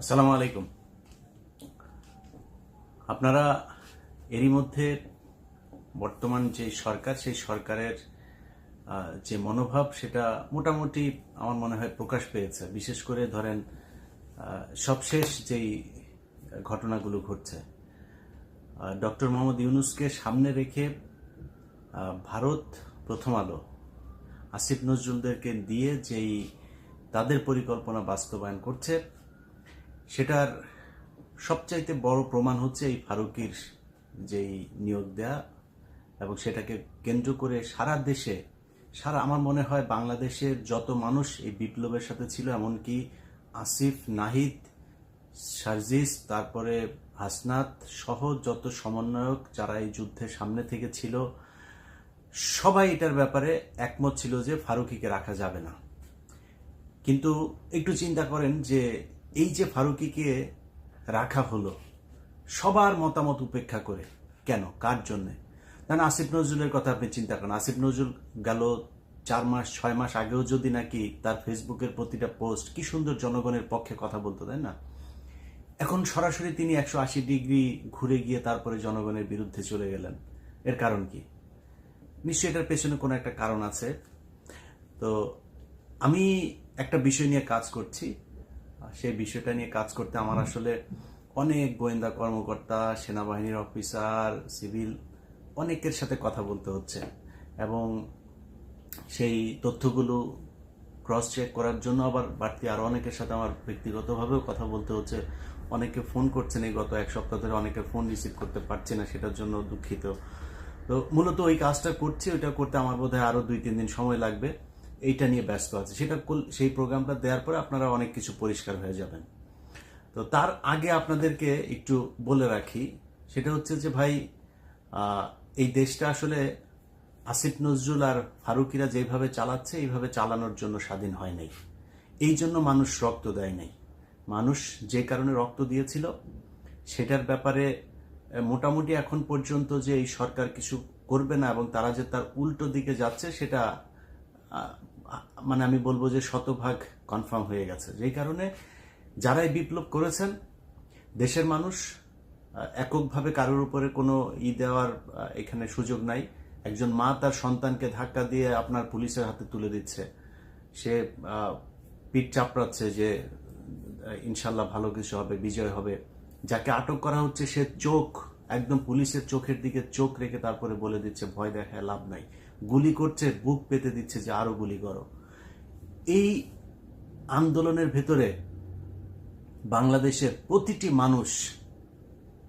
আসসালামু আলাইকুম। আপনারা এরই মধ্যে বর্তমান যে সরকার, সেই সরকারের যে মনোভাব, সেটা মোটামুটি আমার মনে হয় প্রকাশ পেয়েছে। বিশেষ করে ধরেন সবশেষ যেই ঘটনাগুলো ঘটছে ডক্টর মোহাম্মদ ইউনুসকে সামনে রেখে ভারত প্রথম আলো, আসিফ নজরুলদেরকে দিয়ে যেই তাদের পরিকল্পনা বাস্তবায়ন করছে সেটার সবচাইতে বড় প্রমাণ হচ্ছে এই ফারুকির যেই নিয়োগ দেয়া এবং সেটাকে কেন্দ্র করে সারা দেশে, সারা আমার মনে হয় বাংলাদেশের যত মানুষ এই বিপ্লবের সাথে ছিল, এমনকি আসিফ, নাহিদ, সার্জিস, তারপরে হাসনাত সহ যত সমন্বয়ক যারা এই যুদ্ধের সামনে থেকে ছিল, সবাই এটার ব্যাপারে একমত ছিল যে ফারুকিকে রাখা যাবে না। কিন্তু একটু চিন্তা করেন যে এই যে ফারুকিকে রাখা হলো, সবার মতামত উপেক্ষা করে। কেন? কার জন্যে? না আসিফ নজরুলের কথা আপনি চিন্তা করেন। আসিফ নজরুল গেল চার মাস, ছয় মাস আগেও যদি নাকি তার ফেসবুকের প্রতিটা পোস্ট, কি সুন্দর জনগণের পক্ষে কথা বলতো, তাই না? এখন সরাসরি তিনি একশো আশি ডিগ্রি ঘুরে গিয়ে তারপরে জনগণের বিরুদ্ধে চলে গেলেন। এর কারণ কি? নিশ্চয়ই এটার পেছনে কোনো একটা কারণ আছে। তো আমি একটা বিষয় নিয়ে কাজ করছি। সেই বিষয়টা নিয়ে কাজ করতে আমার আসলে অনেক গোয়েন্দা কর্মকর্তা সেনাবাহিনীর অফিসার সিভিল অনেকের সাথে কথা বলতে হচ্ছে। এবং সেই তথ্যগুলো ক্রস চেক করার জন্য আবার বাড়তি আরও অনেকের সাথে আমার ব্যক্তিগতভাবেও কথা বলতে হচ্ছে। অনেকে ফোন করছেন এই গত এক সপ্তাহ ধরে অনেকে ফোন রিসিভ করতে পারছে না সেটার জন্য দুঃখিত। তো মূলত ওই কাজটা করছি ওইটা করতে আমার বোধহয় আরও দুই তিন দিন সময় লাগবে। এইটা নিয়ে ব্যস্ত আছে। সেটা সেই প্রোগ্রামটা দেওয়ার পরে আপনারা অনেক কিছু পরিষ্কার হয়ে যাবেন। তো তার আগে আপনাদেরকে একটু বলে রাখি, সেটা হচ্ছে যে ভাই এই দেশটা আসলে আসিফ নজরুল আর ফারুকিরা যেভাবে চালাচ্ছে, এইভাবে চালানোর জন্য স্বাধীন হয় নাই। এই জন্য মানুষ রক্ত দেয় নাই। মানুষ যে কারণে রক্ত দিয়েছিল, সেটার ব্যাপারে মোটামুটি এখন পর্যন্ত যে এই সরকার কিছু করবে না এবং তারা যে তার উল্টো দিকে যাচ্ছে, সেটা মানে আমি বলব যে শতভাগ কনফার্ম হয়ে গেছে। যেই কারণে যারাই বিপ্লব করেছেন, দেশের মানুষ এককভাবে কারোর উপরে কোনো ই দেওয়ার এখানে সুযোগ নাই। একজন মা তার সন্তানকে ধাক্কা দিয়ে আপনার পুলিশের হাতে তুলে দিচ্ছে। সে পিঠ চাপড়াচ্ছে যে ইনশাল্লাহ ভালো কিছু হবে, বিজয় হবে। যাকে আটক করা হচ্ছে, সে চোখ, একদম পুলিশের চোখের দিকে চোখ রেখে তারপরে বলে দিচ্ছে, ভয় দেখায়, লাভ নাই। গুলি করছে, বুক পেতে দিচ্ছে যে আরও গুলি করো। এই আন্দোলনের ভেতরে বাংলাদেশের প্রতিটি মানুষ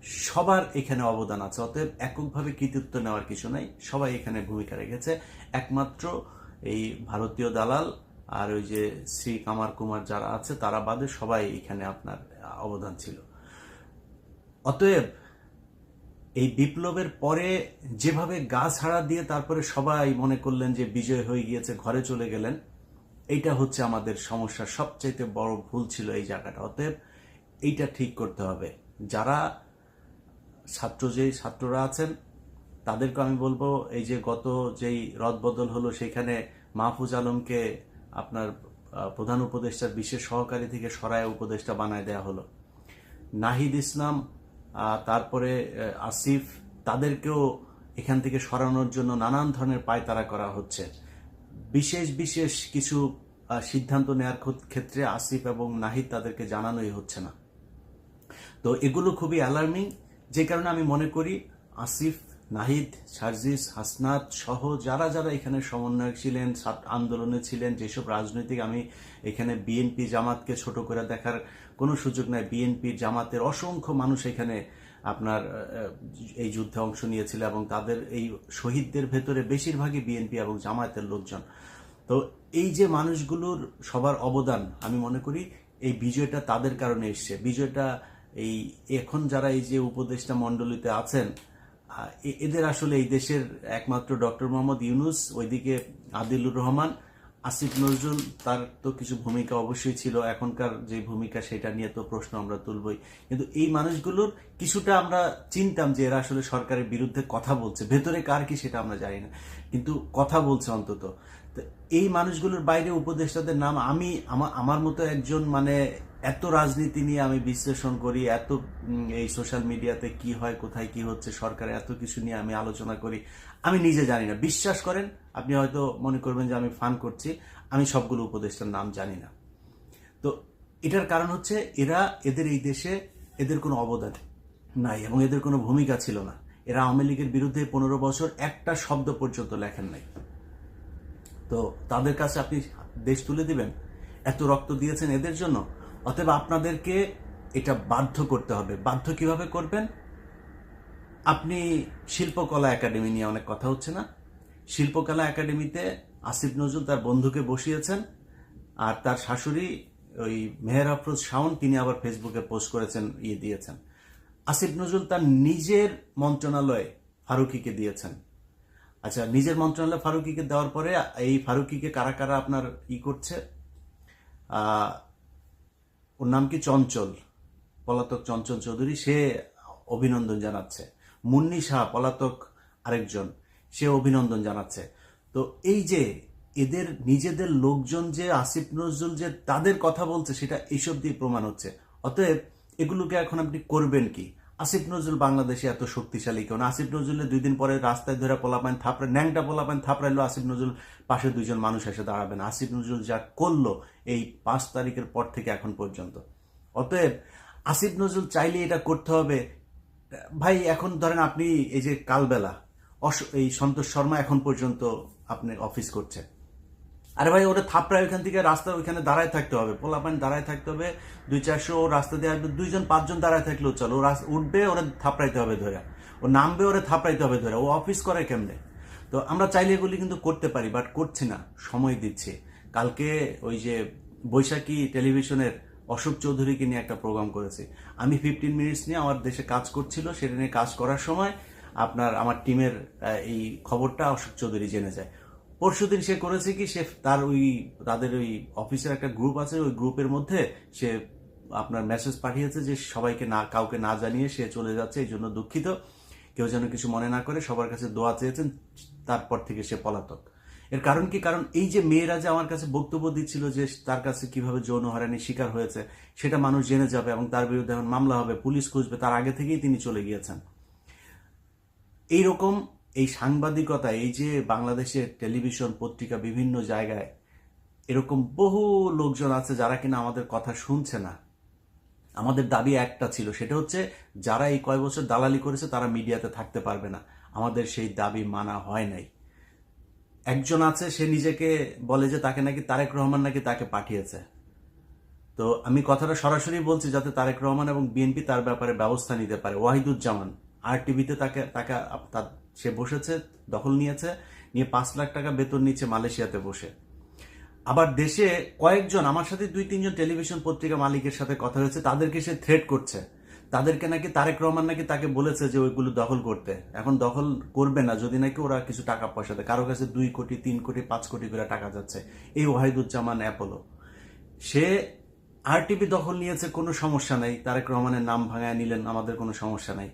সবার এখানে অবদান আছে। অতএব এককভাবে কৃতিত্ব নেওয়ার কিছু নাই, সবাই এখানে ভূমিকা রেখেছে। একমাত্র এই ভারতীয় দালাল আর ওই যে শ্রী কামার কুমার যারা আছে, তারা বাদে সবাই এখানে আপনার অবদান ছিল। অতএব এই বিপ্লবের পরে যেভাবে গা ছাড়া দিয়ে তারপরে সবাই মনে করলেন যে বিজয় হয়ে গিয়েছে, ঘরে চলে গেলেন, এইটা হচ্ছে আমাদের সমস্যার সবচাইতে বড় ভুল ছিল এই জায়গাটা। অতএব এইটা ঠিক করতে হবে। যারা ছাত্র যেই ছাত্ররা আছেন, তাদেরকে আমি বলব, এই যে গত যেই রদবদল হলো, সেখানে মাহফুজ আলমকে আপনার প্রধান উপদেষ্টার বিশেষ সহকারী থেকে সরায় উপদেষ্টা বানায় দেয়া হলো। নাহিদ ইসলাম তারপরে আসিফ তাদেরকেও এখান থেকে সরানোর জন্য নানান ধরনের পায়তারা করা হচ্ছে। বিশেষ বিশেষ কিছু সিদ্ধান্ত নেয়ার ক্ষেত্রে আসিফ এবং নাহিদ তাদেরকে জানানোই হচ্ছে না। তো এগুলো খুবই অ্যালার্মিং যে কারণে আমি মনে করি আসিফ নাহিদ, সার্জিস, হাসনাত সহ যারা যারা এখানে সমন্বয়ক ছিলেন আন্দোলনে ছিলেন, যেসব রাজনৈতিক আমি এখানে বিএনপি জামাতকে ছোট করে দেখার কোনো সুযোগ নাই। বিএনপি জামাতের অসংখ্য মানুষ এখানে আপনার এই যুদ্ধে অংশ নিয়েছিল এবং তাদের এই শহীদদের ভেতরে বেশিরভাগই বিএনপি এবং জামায়াতের লোকজন। তো এই যে মানুষগুলোর সবার অবদান, আমি মনে করি এই বিজয়টা তাদের কারণে এসছে। বিজয়টা এই এখন যারা এই যে উপদেষ্টা মণ্ডলীতে আছেন এদের আসলে এই দেশের একমাত্র ডক্টর মোহাম্মদ ইউনুস, ওইদিকে আদিলুর রহমান, আসিফ নজরুল, তার তো কিছু ভূমিকা অবশ্যই ছিল। এখনকার যে ভূমিকা, সেটা নিয়ে তো প্রশ্ন আমরা তুলবই। কিন্তু এই মানুষগুলোর কিছুটা আমরা চিনতাম যে এরা আসলে সরকারের বিরুদ্ধে কথা বলছে। ভেতরে কার কি সেটা আমরা জানি না। কিন্তু কথা বলছে অন্তত। এই মানুষগুলোর বাইরে উপদেষ্টাদের নাম আমি, আমার মতো একজন মানে এত রাজনীতি নিয়ে আমি বিশ্লেষণ করি, এত এই সোশ্যাল মিডিয়াতে কি হয়, কোথায় কি হচ্ছে, সরকারে এত কিছু নিয়ে আমি আলোচনা করি, আমি নিজে জানি না। বিশ্বাস করেন, আপনি হয়তো মনে করবেন যে আমি ফান করছি, আমি সবগুলো উপদেষ্টার নাম জানি না। তো এটার কারণ হচ্ছে, এরা এদের এই দেশে এদের কোনো অবদান নাই এবং এদের কোনো ভূমিকা ছিল না। এরা আওয়ামী লীগের বিরুদ্ধে পনেরো বছর একটা শব্দ পর্যন্ত লেখেন নাই। তো তাদের কাছে আপনি দেশ তুলে দিবেন? এত রক্ত দিয়েছেন এদের জন্য? অতএব আপনাদেরকে এটা বাধ্য করতে হবে। বাধ্য কীভাবে করবেন? আপনি শিল্পকলা একাডেমি নিয়ে অনেক কথা হচ্ছে না? শিল্পকলা একাডেমিতে আসিফ নজরুল তার বন্ধুকে বসিয়েছেন আর তার শাশুড়ি ওই মেহের আফরোজ শাওন তিনি আবার ফেসবুকে পোস্ট করেছেন ইয়ে দিয়েছেন। আসিফ নজরুল তার নিজের মন্ত্রণালয়ে ফারুকিকে দিয়েছেন। আচ্ছা নিজের মন্ত্রণালয়ে ফারুকিকে দেওয়ার পরে এই ফারুকিকে কারা কারা আপনার ই করছে? ওর নাম কি চঞ্চল? পলাতক চঞ্চল চৌধুরী, সে অভিনন্দন জানাচ্ছে। মুন্নি শাহ, পলাতক আরেকজন, সে অভিনন্দন জানাচ্ছে। তো এই যে এদের নিজেদের লোকজন যে আসিফ নজরুল যে তাদের কথা বলছে, সেটা এইসব দিয়ে প্রমাণ হচ্ছে। অতএব এগুলোকে এখন আপনি করবেন কি? আসিফ নজরুল বাংলাদেশে এত শক্তিশালী কেন আসিফ নজরুলের দুই দিন পরে রাস্তায় ধরে পোলাপান থাপড়ে ন্যাংটা পোলাপান থাপড়াইলো আসিফ নজরুল। পাশে দুইজন মানুষ এসে দাঁড়াবেন। আসিফ নজরুল যা করল এই পাঁচ তারিখের পর থেকে এখন পর্যন্ত। অতএব আসিফ নজরুল চাইলে এটা করতে হবে। ভাই, এখন ধরেন আপনি এই যে কালবেলা এই সন্তোষ শর্মা এখন পর্যন্ত আপনি অফিস করছে আরে ভাই, ওটা থাপড়ায় ওইখান থেকে রাস্তা ওইখানে দাঁড়ায় থাকতে হবে। পোলাপান দাঁড়ায় থাকতে হবে, দুই চারশো রাস্তা দিয়ে আসবে, দুইজন পাঁচজন দাঁড়ায় থাকলেও চলো। ও উঠবে, ওরা থাপড়াইতে হবে ধরে। ও নামবে, ওরা থাপড়াইতে হবে ধরে। ও অফিস করে কেমনে? তো আমরা চাইলে এগুলি কিন্তু করতে পারি বাট করছি না। সময় দিচ্ছি। কালকে ওই যে বৈশাখী টেলিভিশনের অশোক চৌধুরীকে নিয়ে একটা প্রোগ্রাম করেছি। আমি ফিফটিন মিনিটস নিয়ে আমার দেশে কাজ করছিল, সেটা নিয়ে কাজ করার সময় আপনার আমার টিমের এই খবরটা অশোক চৌধুরী জেনে যায়। পরশুদিন সে করেছে কি? সে তার ওই, তাদের ওই অফিসের একটা গ্রুপ আছে, ওই গ্রুপের মধ্যে সে আপনার মেসেজ পাঠিয়েছে যে সবাইকে না, কাউকে না জানিয়ে সে চলে যাচ্ছে, এই জন্য দুঃখিত। কেউ যেন কিছু মনে না করে সবার কাছে দোয়া চেয়েছেন, তারপর থেকে সে পলাতক। এর কারণ কি? কারণ এই যে মেয়েরা যে আমার কাছে বক্তব্য দিচ্ছিল যে তার কাছে কীভাবে যৌন হয়রানির শিকার হয়েছে, সেটা মানুষ জেনে যাবে এবং তার বিরুদ্ধে এখন মামলা হবে, পুলিশ খুঁজবে, তার আগে থেকেই তিনি চলে গিয়েছেন। এইরকম এই সাংবাদিকতা, এই যে বাংলাদেশের টেলিভিশন পত্রিকা বিভিন্ন জায়গায় এরকম বহু লোকজন আছে যারা কিনা আমাদের কথা শুনছে না। আমাদের দাবি একটা ছিল, সেটা হচ্ছে যারা এই কয় বছর দালালি করেছে তারা মিডিয়াতে থাকতে পারবে না। আমাদের সেই দাবি মানা হয় নাই। একজন আছে, সে নিজেকে বলে যে তাকে নাকি তারেক রহমান নাকি তাকে পাঠিয়েছে। তো আমি কথাটা সরাসরি বলছি যাতে তারেক রহমান এবং বিএনপি তার ব্যাপারে ব্যবস্থা নিতে পারে। ওয়াহিদুজ্জামান, আর টিভিতে তাকে তাকে সে বসেছে, দখল নিয়েছে, নিয়ে পাঁচ লাখ টাকা বেতন নিচ্ছে মালয়েশিয়াতে বসে। আবার দেশে কয়েকজন, আমার সাথে দুই, তিনজন টেলিভিশন পত্রিকা মালিকের সাথে কথা হয়েছে, তাদেরকে সে থ্রেট করছে। তাদেরকে নাকি তারেক রহমান নাকি তাকে বলেছে যে ওইগুলো দখল করতে। এখন দখল করবে না, যদি নাকি ওরা কিছু টাকা পয়সা দেয়। কারও কাছে দুই কোটি, তিন কোটি, পাঁচ কোটি করে টাকা যাচ্ছে। এই ওয়াহিদুজ্জামান অ্যাপোলো। সে আরটিভি দখল নিয়েছে, কোনো সমস্যা নাই। তারেক রহমানের নাম ভাঙায় নিলেন, আমাদের কোনো সমস্যা নাই।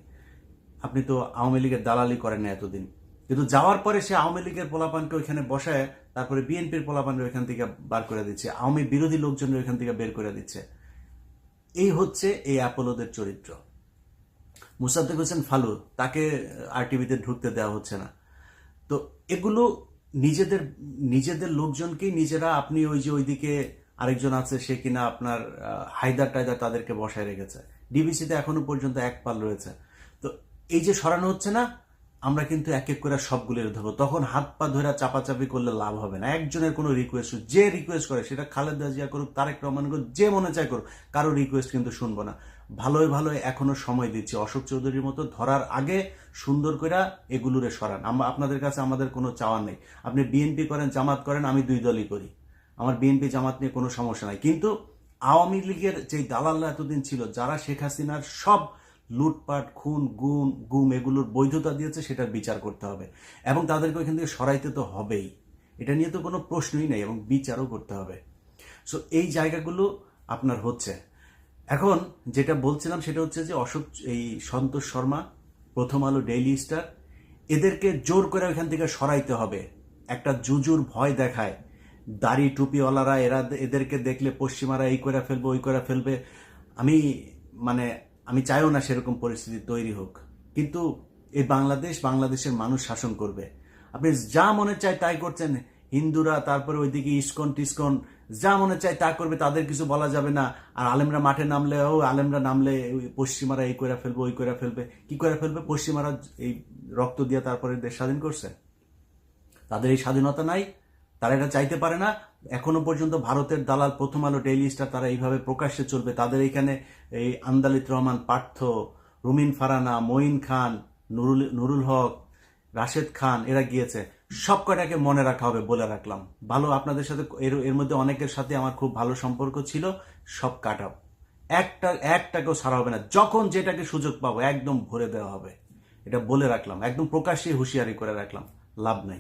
আপনি তো আওয়ামী লীগের দালালি করেন না এতদিন। কিন্তু যাওয়ার পরে সে আওয়ামী লীগের পোলাপানকে ওইখানে বসায়, তারপরে বিএনপির পোলাপানকে ওইখান থেকে বার করে দিচ্ছে, আওয়ামী বিরোধী লোকজনের ওইখান থেকে বের করে দিচ্ছে। এই হচ্ছে এই অ্যাপোলোদের চরিত্র। মুসাদ্দেক হোসেন ফালু, তাকে আরটিভিতে ঢুকতে দেওয়া হচ্ছে না। তো এগুলো নিজেদের নিজেদের লোকজনকেই নিজেরা আপনি ওই যে ওইদিকে আরেকজন আছে, সে কিনা আপনার হায়দার টায়দার তাদেরকে বসায় রেখেছে। ডিবিসিতে এখনও পর্যন্ত এক পাল রয়েছে। এই যে সরানো হচ্ছে না, আমরা কিন্তু এক এক করে সবগুলো ধরবো। তখন হাত পা ধরে চাপাচাপি করলে লাভ হবে না। একজনের কোনো রিকোয়েস্ট যে রিকোয়েস্ট করে, সেটা খালেদা জিয়া করুক, তারেক রহমান করুক, যে মনে চায় করুক, কারও রিকোয়েস্ট কিন্তু শুনব না। ভালোই ভালোই এখনও সময় দিচ্ছি। অশোক চৌধুরীর মতো ধরার আগে সুন্দর করে এগুলোরে সরান। আমরা আপনাদের কাছে আমাদের কোনো চাওয়ার নেই। আপনি বিএনপি করেন, জামাত করেন, আমি দুই দলই করি। আমার বিএনপি জামাত নিয়ে কোনো সমস্যা নাই। কিন্তু আওয়ামী লীগের যে দালাল্লা এতদিন ছিল, যারা শেখ হাসিনার সব লুটপাট, খুন, গুম গুম এগুলোর বৈধতা দিয়েছে সেটার বিচার করতে হবে। এবং তাদেরকে ওইখান থেকে সরাইতে তো হবেই। এটা নিয়ে তো কোনো প্রশ্নই নেই, এবং বিচারও করতে হবে। সো এই জায়গাগুলো আপনার হচ্ছে। এখন যেটা বলছিলাম, সেটা হচ্ছে যে অশোক, এই সন্তোষ শর্মা, প্রথম আলো, ডেইলি স্টার, এদেরকে জোর করে ওইখান থেকে সরাইতে হবে। একটা জুজুর ভয় দেখায়। দাড়ি টুপিওয়ালারা, এরা এদেরকে দেখলে পশ্চিমারা এই করে ফেলবে, ওই করে ফেলবে। আমি মানে আমি চাইও না সেরকম পরিস্থিতি তৈরি হোক। কিন্তু এই বাংলাদেশ বাংলাদেশের মানুষ শাসন করবে। আপনি যা মনে চায় তাই করছেন। হিন্দুরা, তারপরে ওইদিকে ইস্কন টিস্কন, যা মনে চায় তা করবে, তাদের কিছু বলা যাবে না। আর আলেমরা মাঠে নামলে ও আলেমরা নামলে পশ্চিমারা এই করে ফেলবে, ওই করে ফেলবে। কি করে ফেলবে? পশ্চিমারা এই রক্ত দিয়ে তারপরে দেশ স্বাধীন করছে। তাদের এই স্বাধীনতা নাই। তারা এটা চাইতে পারে না। এখনও পর্যন্ত ভারতের দালাল প্রথম আলো ডেইলি স্টার তারা এইভাবে প্রকাশ্যে চলবে। তাদের এখানে এই আন্দালিত রহমান, পার্থ, রুমিন ফারানা, মঈন খান, নুরুল নুরুল হক, রাশেদ খান, এরা গিয়েছে। সব কটাকে মনে রাখা হবে বলে রাখলাম। ভালো, আপনাদের সাথে এর এর মধ্যে অনেকের সাথে আমার খুব ভালো সম্পর্ক ছিল। সব কাটাও একটা, একটাকেও ছাড়া হবে না। যখন যেটাকে সুযোগ পাবো, একদম ভরে দেওয়া হবে। এটা বলে রাখলাম। একদম প্রকাশ্যে হুঁশিয়ারি করে রাখলাম। লাভ নাই।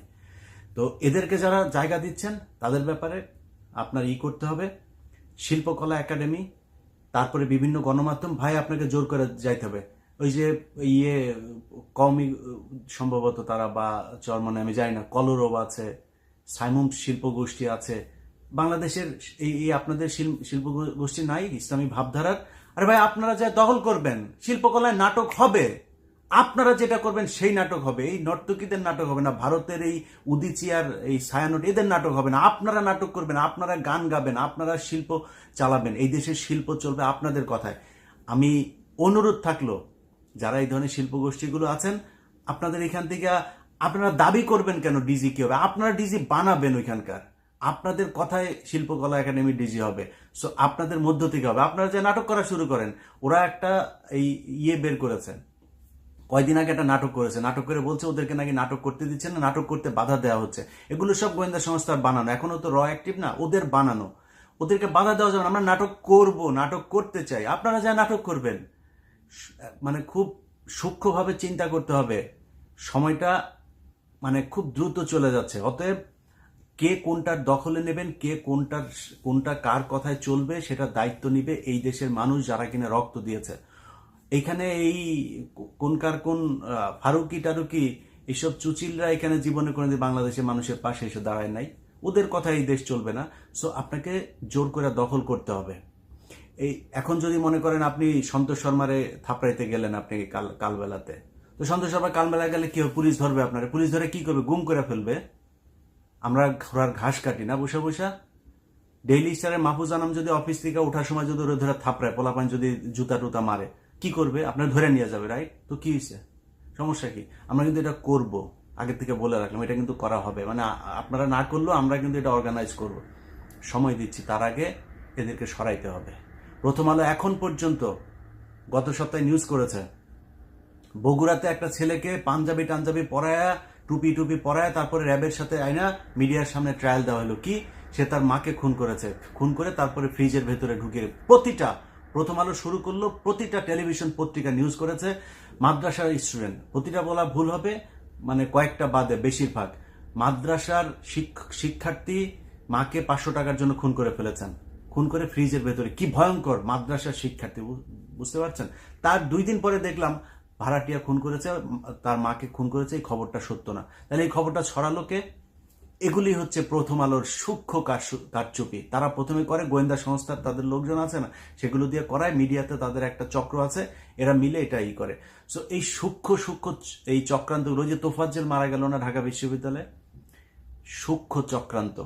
তো এদেরকে যারা জায়গা দিচ্ছেন, তাদের ব্যাপারে আপনার ই করতে হবে। শিল্পকলা একাডেমি, তারপরে বিভিন্ন গণমাধ্যম, ভাই আপনাকে জোর করে যাইতে হবে। ওই যে ইয়ে কমই সম্ভবত তারা বা চরমানে আমি জানি না, কলরব আছে, সাইমুম শিল্প গোষ্ঠী আছে। বাংলাদেশের এই আপনাদের শিল- শিল্প গোষ্ঠী নাই, ইসলামী ভাবধারার। আরে ভাই, আপনারা যা দখল করবেন, শিল্পকলায় নাটক হবে। আপনারা যেটা করবেন, সেই নাটক হবে। এই নর্তকীদের নাটক হবে না, ভারতের এই উদিচিয়ার এই ছায়ানট, এদের নাটক হবে না। আপনারা নাটক করবেন, আপনারা গান গাবেন, আপনারা শিল্প চালাবেন। এই দেশের শিল্প চলবে আপনাদের কথায়। আমি অনুরোধ থাকল, যারা এই ধরনের শিল্প গোষ্ঠীগুলো আছেন, আপনাদের এখান থেকে, আপনারা দাবি করবেন কেন ডিজি কি হবে আপনারা ডিজি বানাবেন ওইখানকার। আপনাদের কথায় শিল্পকলা একাডেমি ডিজি হবে। সো আপনাদের মধ্য থেকে হবে। আপনারা যে নাটক করা শুরু করেন, ওরা একটা এই ইয়ে বের করেছেন। কয়দিন আগে একটা নাটক করেছে। নাটক করে বলছে ওদেরকে নাকি নাটক করতে দিচ্ছে না, নাটক করতে বাধা দেওয়া হচ্ছে। এগুলো সব গোয়েন্দা সংস্থার বানানো। এখনও তো র অ্যাক্টিভ না, ওদের বানানো। ওদেরকে বাধা দেওয়া যাবে আমরা নাটক করব, নাটক করতে চাই। আপনারা যা নাটক করবেন মানে খুব সূক্ষ্মভাবে চিন্তা করতে হবে। সময়টা মানে খুব দ্রুত চলে যাচ্ছে। অতএব কে কোনটার দখলে নেবেন, কে কোনটার, কোনটা কার কথায় চলবে, সেটা দায়িত্ব নিবে এই দেশের মানুষ যারা কিনা রক্ত দিয়েছে। এইখানে এই কোনকার কোন ফারুকি টারুকি এইসব চুচিলরা এখানে জীবনে কোনোদিন বাংলাদেশের মানুষের পাশে এসে দাঁড়ায় নাই। ওদের কথা এই দেশ চলবে না। সো আপনাকে জোর করে দখল করতে হবে। এই, এখন যদি মনে করেন আপনি সন্তোষ শর্মারে থাপড়াইতে গেলেন আপনি কাল, কালবেলাতে। তো সন্তোষ শর্মা কালবেলা গেলে কি হবে? পুলিশ ধরবে আপনার। পুলিশ ধরে কি করবে? গুম করে ফেলবে। আমরা ঘোড়ার ঘাস কাটি না বসে বসে। ডেইলি স্টারের মাহফুজ আনাম যদি অফিস থেকে ওঠার সময় যদি ওরা ধরে থাপড়ায়, পোলাপান যদি জুতা টুতা মারে। কি করবে? আপনার ধরে নিয়ে যাবে রাইট তো কি হয়েছে? সমস্যা কি? আমরা কিন্তু এটা করব। আগে থেকে বলে রাখলাম, এটা কিন্তু করা হবে। মানে আপনারা না করলেও আমরা কিন্তু এটা অর্গানাইজ করব। সময় দিচ্ছি, তার আগে এদেরকে সরাইতে হবে। প্রথম আলো এখন পর্যন্ত, গত সপ্তাহে নিউজ করেছে, বগুড়াতে একটা ছেলেকে পাঞ্জাবি টাঞ্জাবি পরায়া, টুপি টুপি পরায়া, তারপরে র্যাবের সাথে আইনা মিডিয়ার সামনে ট্রায়াল দেওয়া হলো। কি? সে তার মাকে খুন করেছে। খুন করে তারপরে ফ্রিজের ভেতরে ঢুকিয়ে, প্রতিটা প্রথম আলো শুরু করল, প্রতিটা টেলিভিশন পত্রিকা নিউজ করেছে। মাদ্রাসার স্টুডেন্ট প্রতিটা বলা ভুল হবে মানে কয়েকটা বাদে বেশিরভাগ। মাদ্রাসার শিক- শিক্ষার্থী মাকে পাঁচশো টাকার জন্য খুন করে ফেলেছেন। খুন করে ফ্রিজের ভেতরে। কি ভয়ঙ্কর, মাদ্রাসার শিক্ষার্থী বুঝতে পারছেন? তার দুই দিন পরে দেখলাম, ভাড়াটিয়া খুন করেছে তার মাকে খুন করেছে, এই খবরটা সত্য না। তাহলে এই খবরটা ছড়ালো কে? এগুলি হচ্ছে প্রথম আলোর সূক্ষ্ম কারচুপি। তারা প্রথমে করে, গোয়েন্দা সংস্থার তাদের লোকজন আছে না, সেগুলো দিয়ে করায়, মিডিয়াতে তাদের একটা চক্র আছে, এরা মিলে এটা ই করে। সো এই সূক্ষ্ম সূক্ষ্ম এই চক্রান্তগুলো যে তোফাজ্জেল মারা গেল না ঢাকা বিশ্ববিদ্যালয়ে? সূক্ষ্ম চক্রান্ত।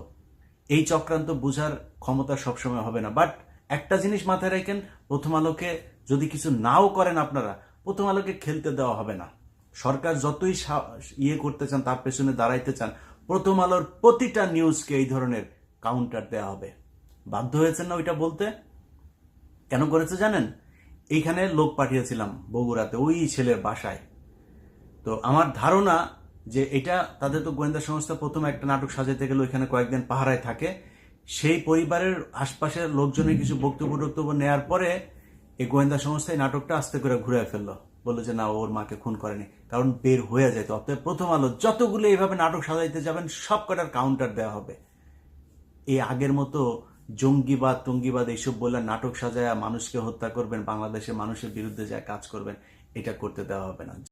এই চক্রান্ত বুঝার ক্ষমতা সবসময় হবে না। বাট একটা জিনিস মাথায় রাখেন, প্রথম আলোকে যদি কিছু নাও করেন আপনারা, প্রথম আলোকে খেলতে দেওয়া হবে না। সরকার যতই ইয়ে করতে চান, তার পেছনে দাঁড়াইতে চান প্রথম আলোর প্রতিটা নিউজকে এই ধরনের কাউন্টার দেওয়া হবে। বাধ্য হয়েছেন না ওইটা বলতে? কেন করেছে জানেন? এইখানে লোক পাঠিয়েছিলাম বগুড়াতে, ওই ছেলের বাসায়। তো আমার ধারণা যে এটা, তাদের তো গোয়েন্দা সংস্থা প্রথম একটা নাটক সাজাইতে গেলে ওইখানে কয়েকদিন পাহারায় থাকে। সেই পরিবারের আশপাশের লোকজনের কিছু বক্তব্য টক্তব্য নেওয়ার পরে এই গোয়েন্দা সংস্থা এই নাটকটা আস্তে করে ঘুরে ফেলল। বলল যে, না, ওর মাকে খুন করেনি। কারণ বের হয়ে যেত অতএব প্রথম আলো, যতগুলো এইভাবে নাটক সাজাইতে যাবেন সব কটার কাউন্টার দেওয়া হবে। এই আগের মতো জঙ্গিবাদ, টঙ্গিবাদ এইসব বলে নাটক সাজায় মানুষকে হত্যা করবেন, বাংলাদেশের মানুষের বিরুদ্ধে যা কাজ করবেন, এটা করতে দেওয়া হবে না।